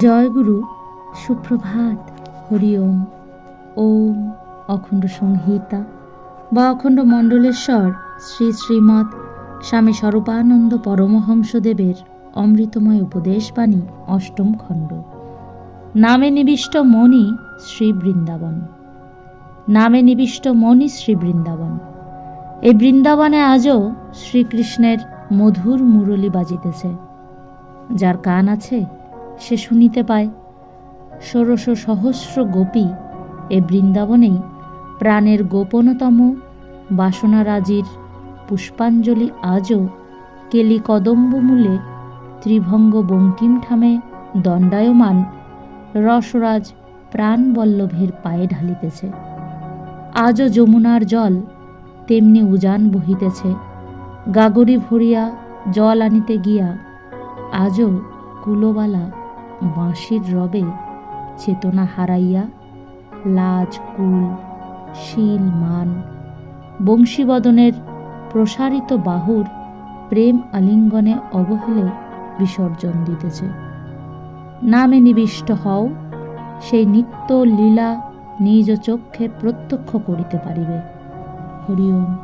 জয়গুরু, সুপ্রভাত, হরি ওম। ওম অখণ্ড সংহিতা। বা অখণ্ড মণ্ডলেশ্বর, শ্রী শ্রীমৎ স্বামী স্বরূপানন্দ পরমহংসদেবের অমৃতময় উপদেশবাণী অষ্টম খণ্ড। নামে নিবিষ্ট মণি শ্রী বৃন্দাবন। নামে নিবিষ্ট মণি শ্রী বৃন্দাবন। এই বৃন্দাবনে আজও শ্রীকৃষ্ণের মধুর মুরলি বাজিতেছে। যার কান আছে সে শুনিতে পায়। ষোড়শ সহস্র গোপী এ বৃন্দাবনেই প্রাণের গোপনতম বাসনারাজির পুষ্পাঞ্জলি আজও কেলি কদম্বমূলে ত্রিভঙ্গ বঙ্কিম ঠামে দণ্ডায়মান রসরাজ প্রাণবল্লভের পায়ে ঢালিতেছে। আজও যমুনার জল তেমনি উজান বহিতেছে। গাগরি ভরিয়া জল আনিতে গিয়া আজও কুলোবালা বাঁশির রবে চেতনা হারাইয়া, লাজ, কুল, শিল, মান, বংশীবদনের প্রসারিত বাহুর প্রেম আলিঙ্গনে অবহেলে বিসর্জন দিতেছে। নামে নিবিষ্ট হও, সেই নিত্য লীলা নিজ চক্ষে প্রত্যক্ষ করিতে পারিবে। হরি ওম।